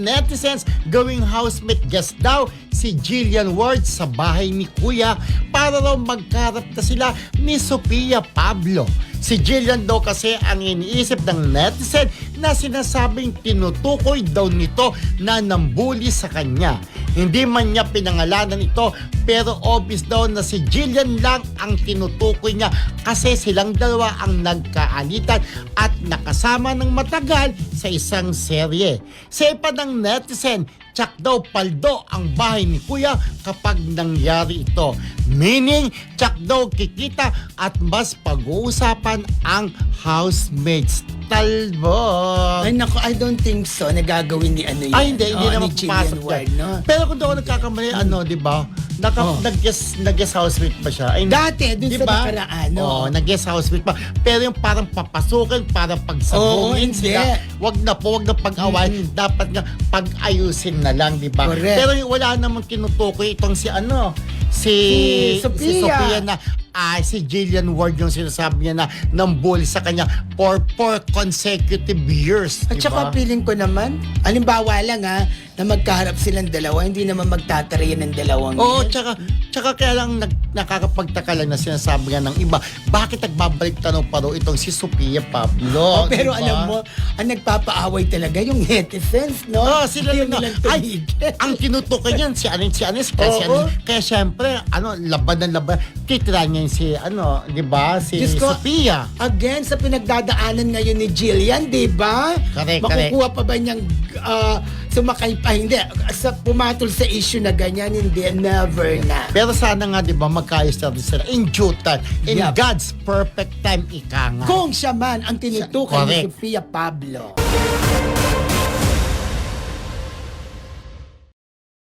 ng netizens gawing housemate guest daw si Jillian Ward sa bahay ni Kuya para raw magkarap na sila ni Sofia Pablo. Si Jillian daw kasi ang iniisip ng netizen na sinasabing tinutukoy daw nito na nambuli sa kanya. Hindi man niya pinangalanan ito pero obvious daw na si Jillian lang ang tinutukoy niya kasi silang dalawa ang nagkaalitan at nakasama ng matagal sa isang serye. Sa ipa ng netizen, tsak daw paldo ang bahay ni Kuya kapag nangyari ito. Meaning, tsak daw kikita at mas pag-uusapan ang housemates. Talbot! Ay nako, I don't think so. Nagagawin ni ano yun. Ay, hindi, hindi Oo, naman papasok yan. no? Pero kung daw ako nagkakamali, ano, di ba? Naka, Oh. nag-guest, nag-guest housemate ba siya? Ay, Dati, dun di sa nakaraan? Oo, nag-guest housemate pa. Pero yung parang papasukin, parang pagsabungin hindi. sila. Wag na po, wag na pag-away. Mm. Dapat nga pag-ayusin na lang, di ba? Pero yung wala namang tinutukoy itong si ano, si, Si Sophia. Sophia na ah, si Jillian Ward yung sinasabi niya na nambuli sa kanya for four consecutive years. At di saka feeling ko naman, alimbawa lang ha, na magkaharap silang dalawa, hindi naman magtatarayan ng dalawang Oo, yan. tsaka, tsaka kaya lang nag, nakakapagtaka lang na sinasabi nga ng iba, bakit nagbabalik tanong pa raw itong si Sophia Pablo? Oh, pero di ba? alam mo, ang nagpapaaway talaga yung netizens, no? Oh, sila lang na, ay, ang tinutukoy niyan, si Anis, si Anis, kaya si Oo. Anis. Kaya syempre, ano, laban ng laban, titira niya yung si, ano, di ba, si Diyos ko, Sophia. Again, sa pinagdadaanan ngayon ni Jillian, di ba? Correct, Makukuha pa ba niyang ah, sumakay pa? Hindi. Sa pumatol sa issue na ganyan, hindi. Never na. Pero sana nga, di ba, magkaayos na rin sila in due time, in Yup. God's perfect time, ika nga. Kung siya man ang tinutukoy ni Correct. Sofia Pablo.